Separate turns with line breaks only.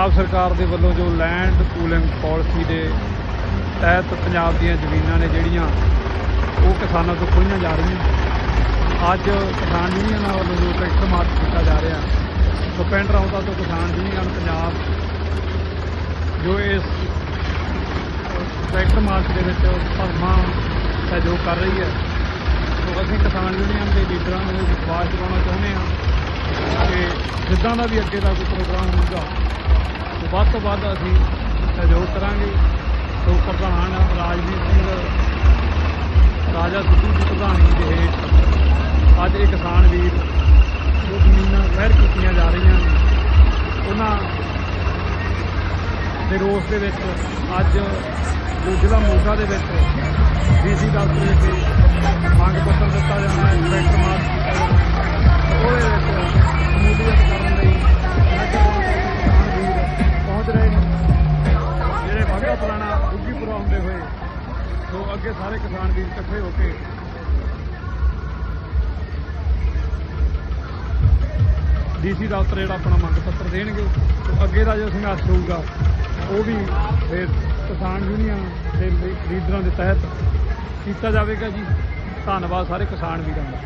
ਪੰਜਾਬ ਸਰਕਾਰ ਦੇ ਵੱਲੋਂ ਜੋ ਲੈਂਡ ਪੂਲਿੰਗ ਪਾਲਿਸੀ ਦੇ ਤਹਿਤ ਪੰਜਾਬ ਦੀਆਂ ਜ਼ਮੀਨਾਂ ਨੇ ਜਿਹੜੀਆਂ, ਉਹ ਕਿਸਾਨਾਂ ਤੋਂ ਖੋਹੀਆਂ ਜਾ ਰਹੀਆਂ। ਅੱਜ ਕਿਸਾਨ ਯੂਨੀਅਨਾਂ ਵੱਲੋਂ ਜੋ ਟਰੈਕਟਰ ਮਾਰਚ ਕੀਤਾ ਜਾ ਰਿਹਾ ਸੋ ਪਿੰਡ ਰੌਂਦਾ ਤੋਂ ਕਿਸਾਨ ਯੂਨੀਅਨ ਪੰਜਾਬ ਜੋ ਇਸ ਟਰੈਕਟਰ ਮਾਰਚ ਦੇ ਵਿੱਚ ਭਰਮਾ ਸਹਿਯੋਗ ਕਰ ਰਹੀ ਹੈ ਸੋ ਅਸੀਂ ਕਿਸਾਨ ਯੂਨੀਅਨ ਦੇ ਲੀਡਰਾਂ ਨੂੰ ਵਿਸ਼ਵਾਸ ਦਿਵਾਉਣਾ ਚਾਹੁੰਦੇ ਹਾਂ ਕਿ ਜਿੱਦਾਂ ਦਾ ਵੀ ਅੱਗੇ ਦਾ ਕੋਈ ਪ੍ਰੋਗਰਾਮ ਹੋਊਗਾ ਵੱਧ ਤੋਂ ਵੱਧ ਅਸੀਂ ਸਹਿਯੋਗ ਕਰਾਂਗੇ। ਸੋ ਪ੍ਰਧਾਨ ਰਾਜਦੀਪ ਸਿੰਘ, ਰਾਜਾ ਸਿੱਧੂ ਦੀ ਪ੍ਰਧਾਨਗੀ ਦੇ ਹੇਠ। ਅੱਜ ਇਹ ਕਿਸਾਨ ਵੀਰ ਜੋ ਜ਼ਮੀਨਾਂ ਵਹਿਰ ਕੀਤੀਆਂ ਜਾ ਰਹੀਆਂ ਨੇ, ਉਹਨਾਂ ਦੇ ਰੋਸ ਦੇ ਵਿੱਚ ਅੱਜ ਜੋ ਜ਼ਿਲ੍ਹਾ ਮੋਗਾ ਦੇ ਵਿੱਚ ਡੀਸੀ ਦਫ਼ਤਰ ਵਿਖੇ ਮੰਗ ਪੱਤਰ ਦਿੱਤਾ ਜਾਂਦਾ ਹੈ ਅੱਗੇ ਸਾਰੇ ਕਿਸਾਨ ਵੀਰ ਇਕੱਠੇ ਹੋ ਕੇ ਡੀਸੀ ਦਫ਼ਤਰ ਜਿਹੜਾ ਆਪਣਾ ਮੰਗ ਪੱਤਰ ਦੇਣਗੇ ਅੱਗੇ ਦਾ ਜੋ ਸੰਘਰਸ਼ ਹੋਊਗਾ, ਉਹ ਵੀ ਫਿਰ ਕਿਸਾਨ ਯੂਨੀਅਨ ਦੇ ਲੀਡਰਾਂ ਦੇ ਤਹਿਤ ਕੀਤਾ ਜਾਵੇਗਾ ਜੀ। ਧੰਨਵਾਦ ਸਾਰੇ ਕਿਸਾਨ ਵੀਰਾਂ ਦਾ।